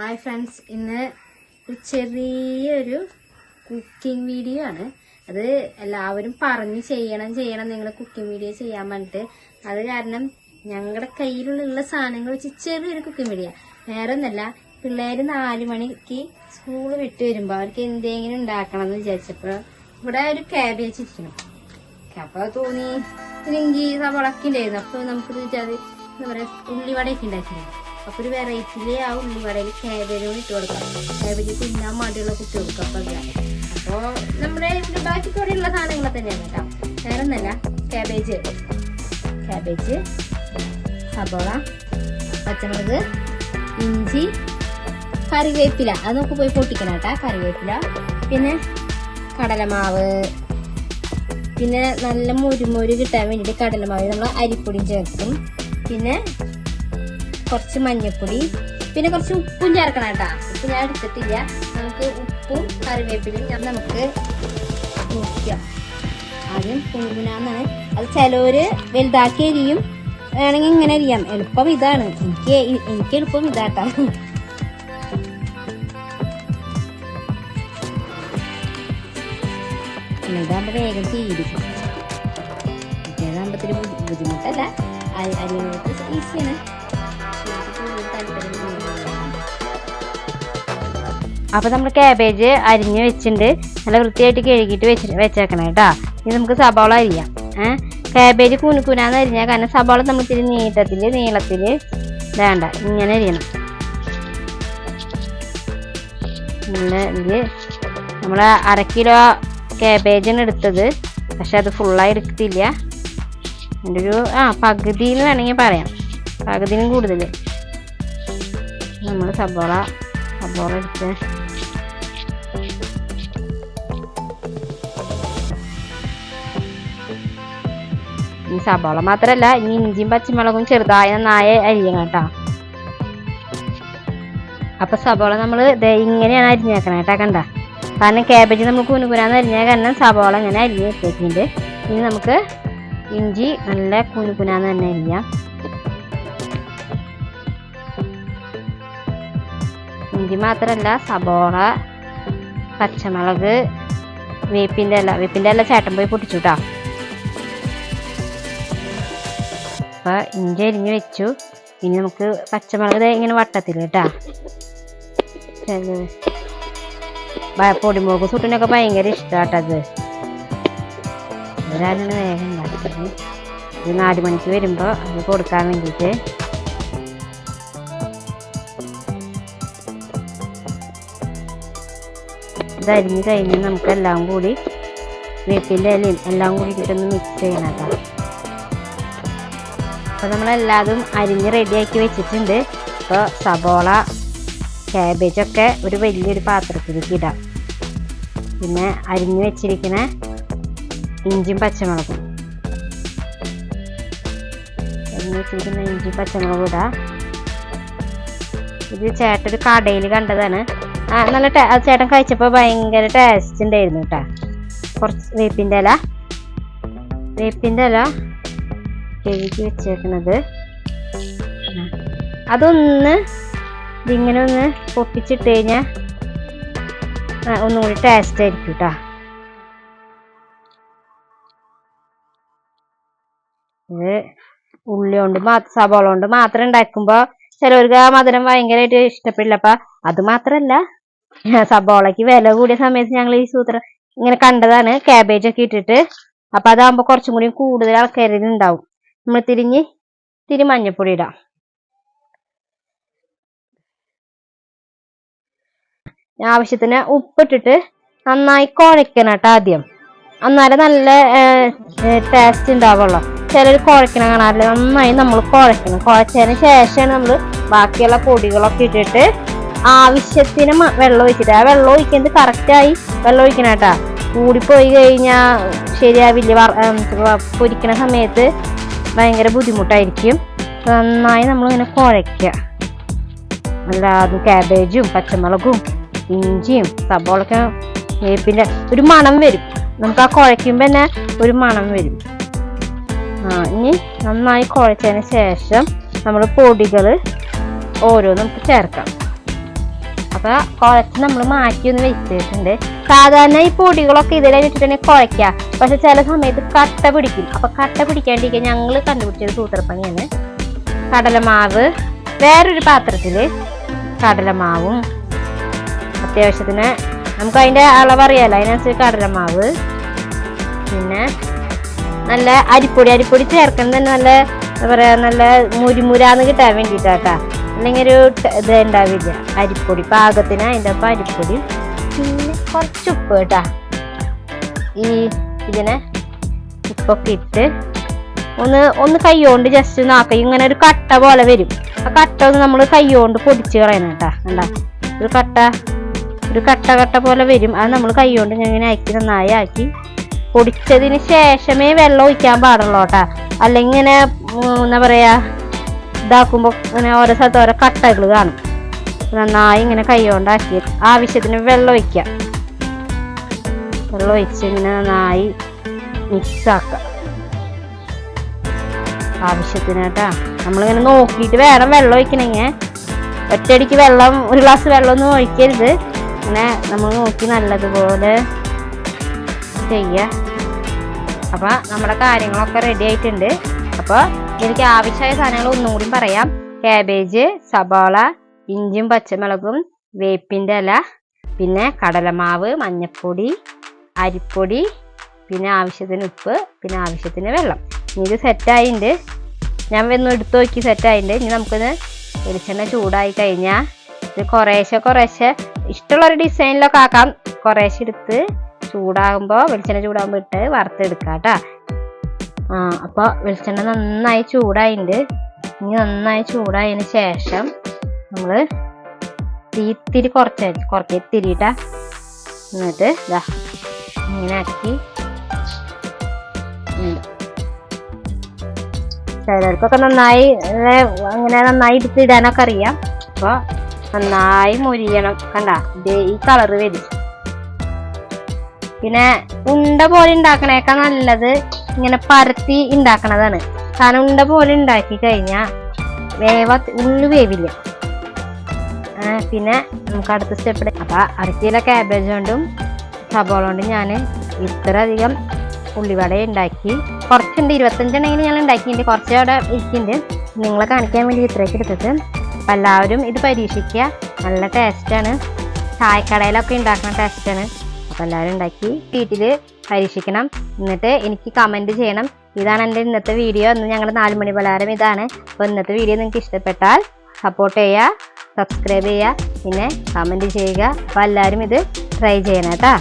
Hi friends ഇന്ന് ഒരു ചെറിയൊരു കുക്കിംഗ് വീഡിയോ ആണ്. അത് എല്ലാവരും പറഞ്ഞ് ചെയ്യണം ചെയ്യണം നിങ്ങൾ കുക്കിംഗ് വീഡിയോ ചെയ്യാൻ പറഞ്ഞിട്ട്. അത് കാരണം ഞങ്ങളുടെ കയ്യിലുള്ള സാധനങ്ങൾ വെച്ച് ചെറിയൊരു കുക്കിംഗ് വീഡിയോ വേറെ ഒന്നല്ല പിള്ളേർ നാല് മണിക്ക് സ്കൂൾ വിട്ട് വരുമ്പോൾ അവർക്ക് എന്തെങ്കിലും ഉണ്ടാക്കണം എന്ന് വിചാരിച്ചപ്പോൾ ഇവിടെ ഒരു ക്യാബേജ് ഇരിക്കണം അപ്പൊ തോന്നി. ഇഞ്ചി സവളൊക്കെ ഉണ്ടായിരുന്നു അപ്പോൾ നമുക്ക് എന്താ പറയാ ഉള്ളിവടയൊക്കെ ഉണ്ടാക്കിയിരുന്നു അപ്പൊ ഒരു വെറൈറ്റിയിൽ ആ ഉള്ളിവടയിൽ ക്യാബേജ് ഇട്ട് കൊടുക്കാം. ക്യാബേജ് തിന്നാൻ മടിയുള്ള കുട്ടികൾക്ക് അപ്പോൾ അപ്പോൾ നമ്മുടെ ഇവിടെ ബാക്കി കൂടെയുള്ള സാധനങ്ങൾ തന്നെയാണ് കേട്ടോ. വേറെ ഒന്നല്ല കാബേജ് കാബേജ് സബോള പച്ചമുളക് ഇഞ്ചി കറിവേപ്പില. അത് നമുക്ക് പോയി പൊട്ടിക്കണം കേട്ടോ കറിവേപ്പില. പിന്നെ കടലമാവ്. പിന്നെ നല്ല മുരുമുരു കിട്ടാൻ വേണ്ടിയിട്ട് കടലമാവ് നമ്മൾ അരിപ്പൊടിയും ചേർക്കും. പിന്നെ കുറച്ച് മഞ്ഞൾപ്പൊടി പിന്നെ കുറച്ച് ഉപ്പും ചേർക്കണം കേട്ടാ. ഉപ്പ് ഞാൻ എടുത്തിട്ടില്ല. നമുക്ക് ഉപ്പും കറിവേപ്പിലും ഞാൻ നമുക്ക് നോക്കാം ആദ്യം കുങ്കുനാന്നാണ്. അത് ചിലവര് വലുതാക്കി എരിയും. വേണമെങ്കിൽ ഇങ്ങനെ അരിയാം എളുപ്പം ഇതാണ്. എനിക്ക് എനിക്ക് എളുപ്പം ഇതാട്ടാ ഇതാകുമ്പോ വേഗം ചെയ്തിരിക്കും ബുദ്ധി- ബുദ്ധിമുട്ടല്ല. അരി ഈസിയാണ് അപ്പൊ നമ്മൾ ക്യാബേജ് അരിഞ്ഞ് വെച്ചിട്ടുണ്ട്. നല്ല വൃത്തിയായിട്ട് കഴുകിയിട്ട് വെച്ച് വെച്ചേക്കണം കേട്ടാ ഇനി നമുക്ക് സബോള അരിയാം. ഏഹ് ക്യാബേജ് കുനുക്കുനാന്ന് അരിഞ്ഞാൽ കാരണം സബോള നമ്മൾ ഇത്തിരി നീട്ടത്തിൽ നീളത്തിൽ വേണ്ട. ഇങ്ങനെ അരിയണം. നല്ല ഇത് നമ്മൾ അര കിലോ ക്യാബേജാണ് എടുത്തത്. പക്ഷെ അത് ഫുള്ളായി എടുത്തില്ല എന്റെ ഒരു ആ പകുതിയിൽ വേണമെങ്കിൽ പറയാം. പകുതിയിലും കൂടുതൽ നമ്മൾ സബോള സബോള എടുത്ത്. ഈ സബോള മാത്രമല്ല ഇനി ഇഞ്ചിയും പച്ചമുളകും ചെറുതായ നന്നായി അരിയണം കേട്ടോ. അപ്പൊ സബോള നമ്മൾ ഇങ്ങനെയാണ് അരിഞ്ഞേക്കണം കേട്ടോ കണ്ട. കാരണം ക്യാബേജ് നമ്മൾ കുനുകുനാന്ന് അരിഞ്ഞാൽ കാരണം സബോള ഇങ്ങനെ അരിഞ്ഞ് വെച്ചേക്കുന്നുണ്ട്. ഇനി നമുക്ക് ഇഞ്ചി നല്ല കുനുകുനാന്ന് തന്നെ അരിയാം. ഇഞ്ചി മാത്രമല്ല സബോള പച്ചമുളക് വേപ്പിന്റെ ഇല. വേപ്പിന്റെ ഇല ചേട്ടൻ പോയി പൊട്ടിച്ചു കേട്ടോ അപ്പൊ ഇഞ്ചി അരിഞ്ഞ് വെച്ചു. ഇനി നമുക്ക് പച്ചമുളക് ഇങ്ങനെ വട്ടത്തിൽ കേട്ടാ പൊടിമുളക് സുട്ടിനൊക്കെ ഭയങ്കര ഇഷ്ടമാട്ടത് ഒരാളാണ് വേഗം ഉണ്ടാക്കുന്നത് ഒരു നാല് മണിക്ക് വരുമ്പോ അത് കൊടുക്കാൻ വേണ്ടിയിട്ട് ഇത് കഴിഞ്ഞ് നമുക്ക് എല്ലാം കൂടി വേപ്പിന്റെ ഇലയും എല്ലാം കൂടി ഇട്ടിട്ടൊന്ന് മിക്സ് ചെയ്യണം അപ്പോൾ നമ്മളെല്ലാതും അരിഞ്ഞ് റെഡിയാക്കി വെച്ചിട്ടുണ്ട്. ഇപ്പോൾ സബോള ക്യാബേജൊക്കെ ഒരു വലിയൊരു പാത്രത്തിലേക്ക് ഇടാം. പിന്നെ അരിഞ്ഞ് വെച്ചിരിക്കുന്ന ഇഞ്ചിയും പച്ചമുളകും. അരിഞ്ഞ് വെച്ചിരിക്കുന്ന ഇഞ്ചിയും പച്ചമുളകും ഇടാം. ഇത് ചേട്ടൊരു കടയിൽ കണ്ടതാണ്. നല്ല ചേട്ടൻ കഴിച്ചപ്പോൾ ഭയങ്കര ടേസ്റ്റ് ഉണ്ടായിരുന്നു കേട്ടോ കുറച്ച് വേപ്പിന്റെ ഇല. വേപ്പിന്റെ ഇല കഴുകി വെച്ചേക്കണത്. അതൊന്ന് ഇതിങ്ങനെ ഒന്ന് പൊട്ടിച്ചിട്ട് കഴിഞ്ഞാൽ ഒന്നും കൂടി ടേസ്റ്റ് ആയിരിക്കും കേട്ടോ ഇത് ഉള്ളി കൊണ്ട് സബോള കൊണ്ട് മാത്രം ഉണ്ടാക്കുമ്പോൾ ചിലവർക്ക് ആ മധുരം ഭയങ്കരമായിട്ട് ഇഷ്ടപ്പെടില്ല. അപ്പൊ അത് മാത്രല്ല സബോളയ്ക്ക് വില കൂടിയ സമയത്ത് ഞങ്ങൾ ഈ സൂത്രം ഇങ്ങനെ കണ്ടതാണ് ക്യാബേജ് ഒക്കെ ഇട്ടിട്ട്. അപ്പൊ അതാകുമ്പോൾ കുറച്ചും കൂടി കൂടുതൽ ആൾക്കാരിൽ ഉണ്ടാവും. നമ്മൾ തിരിഞ്ഞ് തിരി മഞ്ഞപ്പൊടി ഇടാം. ആവശ്യത്തിന് ഉപ്പിട്ടിട്ട് നന്നായി കുഴക്കണം കേട്ടോ ആദ്യം. എന്നാലേ നല്ല ടേസ്റ്റ് ഉണ്ടാവുള്ളൂ. ചിലർ കുഴക്കണം കാണാറില്ല? നന്നായി നമ്മൾ കുഴക്കണം. കുഴച്ചതിന് ശേഷമാണ് നമ്മൾ ബാക്കിയുള്ള പൊടികളൊക്കെ ഇട്ടിട്ട് ആവശ്യത്തിന് വെള്ളം ഒഴിച്ചിട്ട്. ആ വെള്ളം ഒഴിക്കുന്നത് കറക്റ്റായി വെള്ളം ഒഴിക്കണം കേട്ടാ. കൂടിപ്പോയി കഴിഞ്ഞാൽ ശരിയാവില്ല. പൊരിക്കണ സമയത്ത് ഭയങ്കര ബുദ്ധിമുട്ടായിരിക്കും. നന്നായി നമ്മളിങ്ങനെ കുഴയ്ക്കുക അല്ലാതെ ക്യാബേജും പച്ചമുളകും ഇഞ്ചിയും സബോളൊക്കെ വേപ്പിന്റെ ഒരു മണം വരും. നമുക്ക് ആ കുഴയ്ക്കുമ്പോൾ തന്നെ ഒരു മണം വരും. ആ ഇനി നന്നായി കുഴച്ചതിന് ശേഷം നമ്മൾ പൊടികൾ ഓരോന്നും നമുക്ക് ചേർക്കാം. അപ്പൊ കുഴച്ച് നമ്മൾ മാറ്റി ഒന്ന് വെച്ചിട്ടുണ്ട്. സാധാരണ ഈ പൊടികളൊക്കെ ഇതിലെ വെച്ചിട്ടുണ്ടെങ്കിൽ കുഴയ്ക്കുക പക്ഷെ ചില സമയത്ത് കട്ട പിടിക്കും. അപ്പോൾ കട്ട പിടിക്കാണ്ടിരിക്കാൻ ഞങ്ങൾ കണ്ടുപിടിച്ചൊരു സൂത്രപ്പണിയാണ്. കടലമാവ് വേറൊരു പാത്രത്തിൽ കടലമാവും. അത്യാവശ്യത്തിന് നമുക്ക് അതിന്റെ അളവറിയാലോ അതിനനുസരിച്ച് കടലമാവ്. പിന്നെ നല്ല അരിപ്പൊടി. അരിപ്പൊടി ചേർക്കുന്നത് തന്നെ നല്ല എന്താ പറയാ നല്ല മുരിമുരാന്ന് കിട്ടാൻ വേണ്ടിയിട്ടാട്ടാ അല്ലെങ്കിൽ ഒരു ഇത് ഉണ്ടാവില്ല അരിപ്പൊടി പാകത്തിന് അതിന്റെ ഒപ്പം അരിപ്പൊടി. പിന്നെ കുറച്ച് ഉപ്പ് കേട്ടാ. ഈ ഇതിനെ ഉപ്പൊക്കെ ഇട്ട് ഒന്ന് ഒന്ന് കൈകൊണ്ട് ജസ്റ്റ് ഒന്ന് ആക്കി. ഇങ്ങനെ ഒരു കട്ട പോലെ വരും. ആ കട്ട ഒന്ന് നമ്മൾ കൈകൊണ്ട് പൊടിച്ച് കളയണം കേട്ടാ. കണ്ടാ? ഒരു കട്ട ഒരു കട്ട കട്ട പോലെ വരും. അത് നമ്മൾ കൈകൊണ്ട് ഇങ്ങനെ ആക്കി നന്നായി ആക്കി പൊടിച്ചതിന് ശേഷമേ വെള്ളം ഒഴിക്കാൻ പാടുള്ളൂ കേട്ടാ. അല്ലെങ്കിൽ ഇങ്ങനെ എന്താ പറയാ ഇതാക്കുമ്പോൾ ഇങ്ങനെ ഓരോ സ്ഥലത്ത് ഓരോ കട്ടകൾ കാണും. നന്നായി ഇങ്ങനെ കൈ കൊണ്ടാക്കി ആവശ്യത്തിന് വെള്ളം ഒഴിക്കാം വെള്ളം ഒഴിച്ച് ഇങ്ങനെ നന്നായി മിക്സ് ആക്കാം ആവശ്യത്തിന് കേട്ടാ നമ്മളിങ്ങനെ നോക്കിയിട്ട് വേണം വെള്ളം ഒഴിക്കണമെങ്കിൽ ഒറ്റയടിക്ക് വെള്ളം ഒരു ഗ്ലാസ് വെള്ളം ഒന്നും ഒഴിക്കരുത്. ഇങ്ങനെ നമ്മൾ നോക്കി നല്ലതുപോലെ ചെയ്യുക. അപ്പോൾ നമ്മുടെ കാര്യങ്ങളൊക്കെ റെഡി ആയിട്ടുണ്ട്. അപ്പോൾ എനിക്ക് ആവശ്യമായ സാധനങ്ങൾ ഒന്നുകൂടി പറയാം. കാബേജ് സബോള ഇഞ്ചും പച്ചമുളകും വേപ്പിന്റെ ഇല പിന്നെ കടലമാവ് മഞ്ഞൾപ്പൊടി അരിപ്പൊടി പിന്നെ ആവശ്യത്തിന് ഉപ്പ് പിന്നെ ആവശ്യത്തിന് വെള്ളം. ഇനി ഇത് സെറ്റായിട്ടുണ്ട് ഞാൻ ഒന്ന് എടുത്തു നോക്കി സെറ്റായിട്ടുണ്ട് ഇനി നമുക്കിത് വെളിച്ചെണ്ണ ചൂടായി കഴിഞ്ഞാൽ ഇത് കുറേശ്ശെ കുറേശ്ശെ ഇഷ്ടമുള്ളൊരു ഡിസൈനിലൊക്കെ ആക്കാം. കുറേശ്ശെ എടുത്ത് ചൂടാകുമ്പോൾ വെളിച്ചെണ്ണ ചൂടാകുമ്പോൾ ഇട്ട് വറുത്തെടുക്കാം കേട്ടോ അപ്പോൾ വെളിച്ചെണ്ണ നന്നായി ചൂടായിട്ടുണ്ട് ഇനി നന്നായി ചൂടായതിന് ശേഷം നമ്മൾ തീ ഇത്തിരി കുറച്ച് കുറച്ച് തിരിയിട്ടാ എന്നിട്ട് ഇതാ ഇങ്ങനെ ആക്കി. ചിലർക്കൊക്കെ നന്നായി അങ്ങനെ നന്നായി എടുത്തിടാനൊക്കെ അറിയാം. അപ്പോൾ നന്നായി മുരിയണം. കണ്ട? ഈ കളറ് വരും. പിന്നെ ഉണ്ട പോലെ ഉണ്ടാക്കണേക്കാൾ നല്ലത് ഇങ്ങനെ പരത്തി ഉണ്ടാക്കണതാണ് കാരണം ഉണ്ട പോലെ ഉണ്ടാക്കി കഴിഞ്ഞാൽ വേവ ഉള്ളു വേവില്ല. പിന്നെ നമുക്ക് അടുത്ത സ്റ്റെപ്പ് അപ്പൊ അടുത്ത ക്യാബേജ് കൊണ്ടും സബോള കൊണ്ടും ഞാൻ ഇത്ര അധികം ഉള്ളിവട ഉണ്ടാക്കി കുറച്ചുണ്ട്. ഇരുപത്തഞ്ചെണ്ണെങ്കിലും ഞാൻ ഉണ്ടാക്കിയിട്ടുണ്ട് കുറച്ച് അവിടെ ഇരിക്കുന്നുണ്ട് നിങ്ങളെ കാണിക്കാൻ വേണ്ടി ഇത്രയൊക്കെ എടുത്തിട്ട് അപ്പം എല്ലാവരും ഇത് പരീക്ഷിക്കുക നല്ല ടേസ്റ്റാണ് ചായക്കടയിലൊക്കെ ഉണ്ടാക്കുന്ന ടേസ്റ്റാണ് അപ്പോൾ എല്ലാവരും ഉണ്ടാക്കി വീട്ടിൽ പരീക്ഷിക്കണം. എന്നിട്ട് എനിക്ക് കമന്റ് ചെയ്യണം. ഇതാണ് എന്റെ ഇന്നത്തെ വീഡിയോ ഇന്ന് ഞങ്ങളുടെ നാല് മണി പലഹാരം ഇതാണ്. അപ്പോൾ ഇന്നത്തെ വീഡിയോ നിങ്ങൾക്ക് ഇഷ്ടപ്പെട്ടാൽ സപ്പോർട്ട് ചെയ്യുക സബ്സ്ക്രൈബ് ചെയ്യുക പിന്നെ കമന്റ് ചെയ്യുക. അപ്പോൾ എല്ലാവരും ഇത് ട്രൈ ചെയ്യണം കേട്ടോ.